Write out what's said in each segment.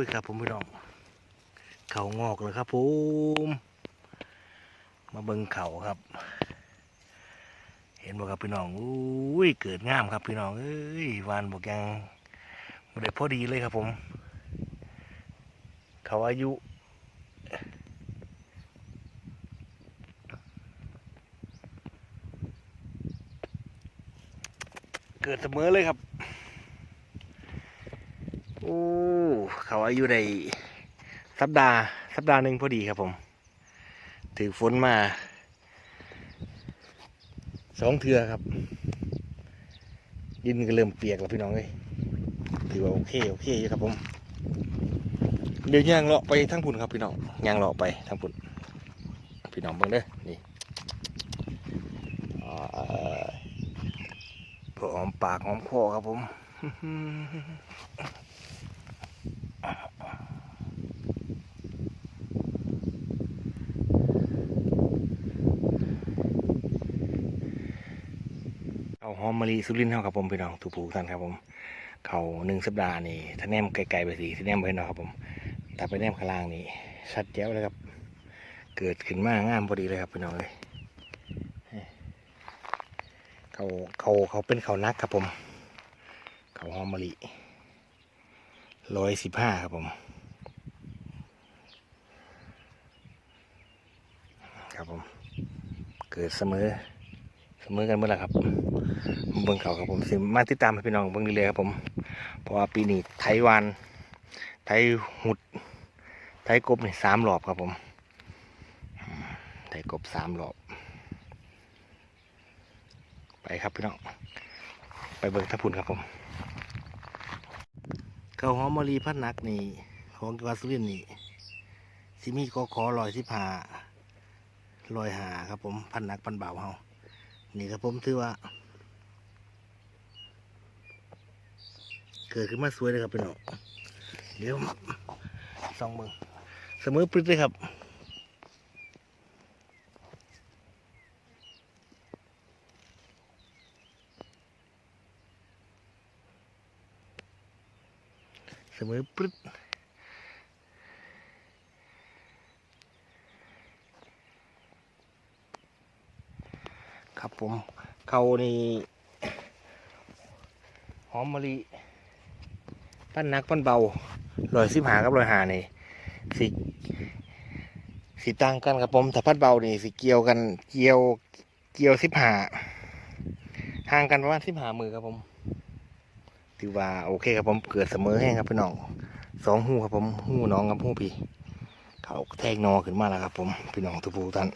ยครับผมพี่น้อง เขางอกเลยครับผมมาเบิ่งเขาครับ เห็นบอกครับพี่น้องอุ้ยเกิดงามครับพี่น้องเอ้ยวานบอกยังบ่ได้พอดีเลยครับผม เขาอายุเกิดเสมอเลยครับ โอ้ เขาอายุได้สัปดาห์สัปดาห์หนึ่งพอดีครับผม ถือฝนมาสองเทือครับ ดินก็เริ่มเปียกแล้วพี่น้องเลยถือว่าโอเคโอเคอยู่ครับผม เดี๋ยวย่างเลาะไปทางพุ่นครับพี่น้องย่างเลาะไปทางพุ่นพี่น้องเบิ่งเด้อนี่พอหอมปากหอมคอครับผม เอาหอมมะลิสุรินทร์เท่าครับผมพี่น้องทุกผู้ท่านครับผม เขาหนึ่งสัปดาห์นี่ถ้าแนมไกลๆไปสิถ้าแนมไปเนาะครับผมแต่ไปแนมข้างล่างนี่ชัดแจ๋วเลยครับ เกิดขึ้นมางามพอดีเลยครับพี่น้องเลยเขาเขาเขาเป็นเขานักครับผม เขาหอมมะลิร้อยสิบห้าครับผมครับผม เกิดเสมอเสมอกันเมื่อไหร่ครับ เบิ่งเขาครับผมสิมาติดตามให้พี่น้องเบิ่งเรื่อยๆครับผมเพราะว่าปีนี้ไทยวานไทยหุด ไทยกบนี่สามรอบครับผม ไทยกบสามรอบ ไปครับพี่น้องไปเบิ่งทับพุนครับผมเขาหอมมะลีพัดนักนี่ของวัสุรินนี่สิมีกอขอลอยสิบหาลอยหาครับผมพันนักพันเบาเฮานี่ครับผมถือว่า กิดขึ้นมาสวยเลยครับพี่น้องเดี๋ยวสองมือเสมอปริดเลยครับเสมอปริดครับผมเขานี่หอมมะลิ ปั้นนักปั้นเบาลอยสิบหากับลอยหานี่สิสิต่างกันครับผมแต่พัดเบานี่สิเกี่ยวกันเกี่ยวเกี่ยวสิบหาห่างกันประมาณสิบหามือครับผมถือว่าโอเคครับผมเกิดเสมอแห้งครับพี่น้องสองหูครับผมหูน้องกับหูพี่เขาแทงนอขึ้นมาแล้วครับ ผมพี่น้องทุกผู้ท่าน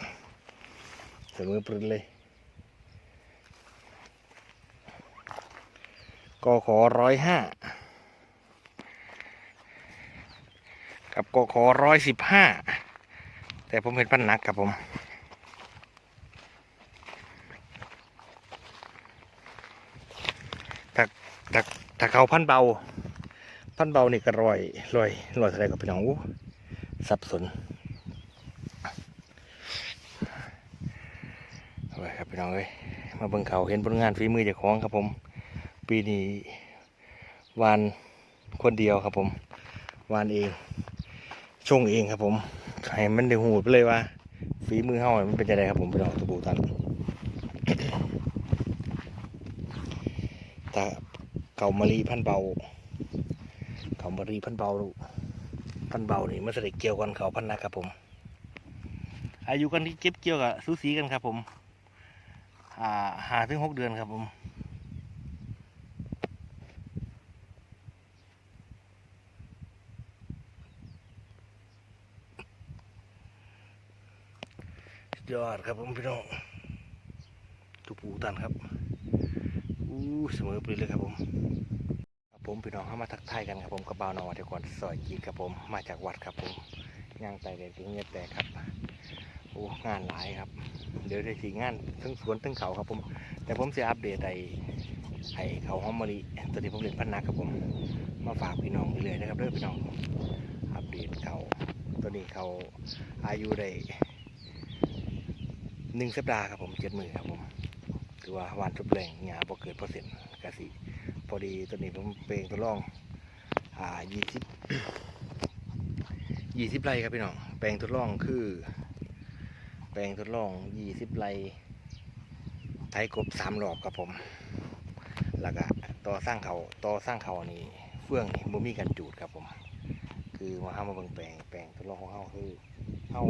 เสมอปรึนเลยก็ขอร้อยห้า กับกขอร้อยสิบห้าแต่ผมเห็นพันหนักครับผมถ้าถ้าถ้าเขาพันเบา พันเบานี่ก็ร้อยร้อยร้อยเท่าไรกับพี่น้องอู้สับสนเอาไว้ครับพี่น้องเอ้ยมาเบิ่งเขาเห็นผลงานฝีมือจ้าของครับผม ปีนี้วานคนเดียวครับผม วานเอง ชงเองครับผมให้มันได้หูไปเลยว่าฝีมือเฮามันเป็นยังไงครับผมพี่น้องทุกท่านถ้าเก่ามะลีพันเบาเก่ามะลีพันเบาพันเบานี่มันจะได้เกี่ยวกันเขาพันนะครับผม อายุกันที่เก็บเกี่ยวกับสูสีกันครับผมอ่าหาถึงหกเดือนครับผม ยอดครับผมพี่น้องทุกปูตันครับอู้เสมอปรีเลยครับผมครับผมพี่น้องเข้ามาทักทายกันครับผมกระเป๋านอนเที่ยวก่อนซอยจีครับผมมาจากวัดครับผมย่างไต่เด็ดเงียบแต่ครับโอ้งานหลายครับ เดี๋ยวได้สีงานทั้งสวนทั้งเขาครับผม แต่ผมจะอัปเดตไอ้ไอ้เขาหอมมะลิตัวที่ผมเรียนพันนักครับผม มาฝากพี่น้องเรื่อยนะครับเด้อพี่น้องอัปเดตเขาตัวนี้เขาอายุได้ หนึ่งสัปดาห์ครับผมเจ็ดมือครับผมถือว่าวานจุบแรงหยาบ่เกิดเปอร์เซ็นต์กะสิพอดีตัวนี้ผมเปลงตัวรองอ่ายี่สิบยี่สิบไรครับพี่น้องแปลงทดลองคือ แปลงทดลองยี่สิบไร่ไถกบสามรอบครับผมแล้วก็ต่อสร้างเขาต่อสร้างเขานี่เฟื่องนี่บ่มีการจูดครับผม คือมาเฮามาเบิ่งแปลงแปลงทดลองของเฮาคือเฮา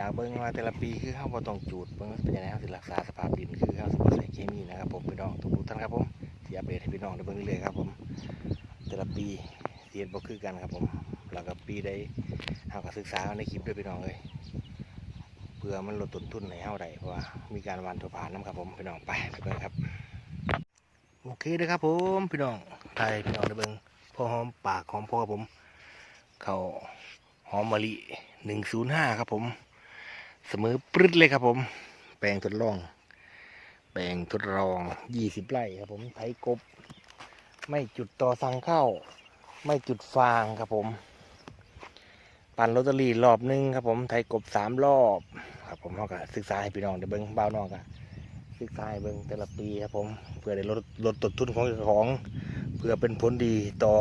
อยากเบิ่งว่าแต่ละปีคือเฮาวบ่ต้องจูดเบิ่งเป็นยังไงเฮาสิรักษาสภาพดินคือเฮาวสิบ่ใส่เคมีนะครับผมพี่น้องทุกท่านครับผมที่อัปเดตให้พี่น้องได้เบิ่งเรื่อยๆครับผมแต่ละปีเสียดบ่คือกันครับผมแล้วก็ปีใดเฮาก็ศึกษาในคลิปด้วยพี่น้องเลยเพื่อมันลดต้นทุนให้เฮาได้เพราะว่ามีการวานถั่วผ่านน้ำครับผมพี่น้องไปไปเบิ่งครับโอเคเด้อครับผมพี่น้องไทยพี่น้องได้เบิ่งพอหอมปากหอมพอครับผมเขาหอมมะลิหนึ่งศูนย์ห้าครับผม เสมอปรึดเลยครับผม แปลงทดลอง แปลงทดลองยี่สิบไร่ครับผมไถกบ ไม่จุดต่อสั่งเข้า ไม่จุดฟางครับผม ปั่นลอตเตอรี่รอบหนึงครับผมไถกบสามรอบครับผมเขาก็ศึกษาให้พี่น้องได้เบิ้งเบ้าวน้องก็ศึกษาให้เบิ้งแต่ละปีครับผมเพื่อได้ลดลดต้นทุนของเจ้าของ เพื่อเป็นผลดีต่อ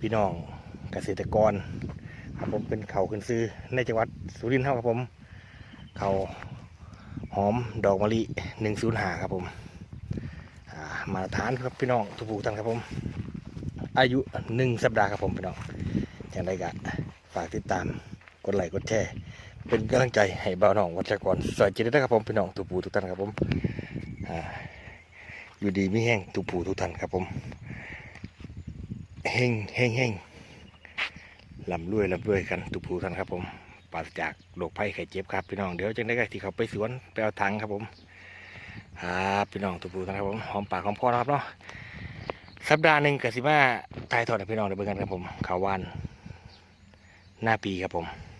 พี่น้องเกษตรกรครับผมเป็นเขาขึ้นซื้อในจังหวัดสุรินทร์ครับผม เขาหอมดอกมะลิหนึ่งศูนย์หาครับผมมาตรฐานครับพี่น้องทุกผู้ท่านครับผม อายุหนึ่งสัปดาห์ครับผมพี่น้องอย่างไรก็ฝากติดตามกดไลค์กดแชร์เป็นกำลังใจให้บ่าวน้องวัชกรสอยจิตได้ครับผมพี่น้องทุกผู้ทุกท่านครับผมอยู่ดีไม่แห้งทุกผู้ทุกท่านครับผมเฮงเฮงเฮงลำรวยลำรวยกันทุกผู้ท่านครับผม ปราศจากโรคภัยไข้เจ็บครับพี่น้องเดี๋ยวจังได้ก็ที่เขาไปสวนไปเอาถังครับผมครับพี่น้องทุกผู้ท่านครับผมหอมปากหอมคอนะครับเนาะสัปดาห์หนึ่งกับสิมาตายทอดให้พี่น้องได้เบิ่งกันครับผมข่าววันหน้าปีครับผม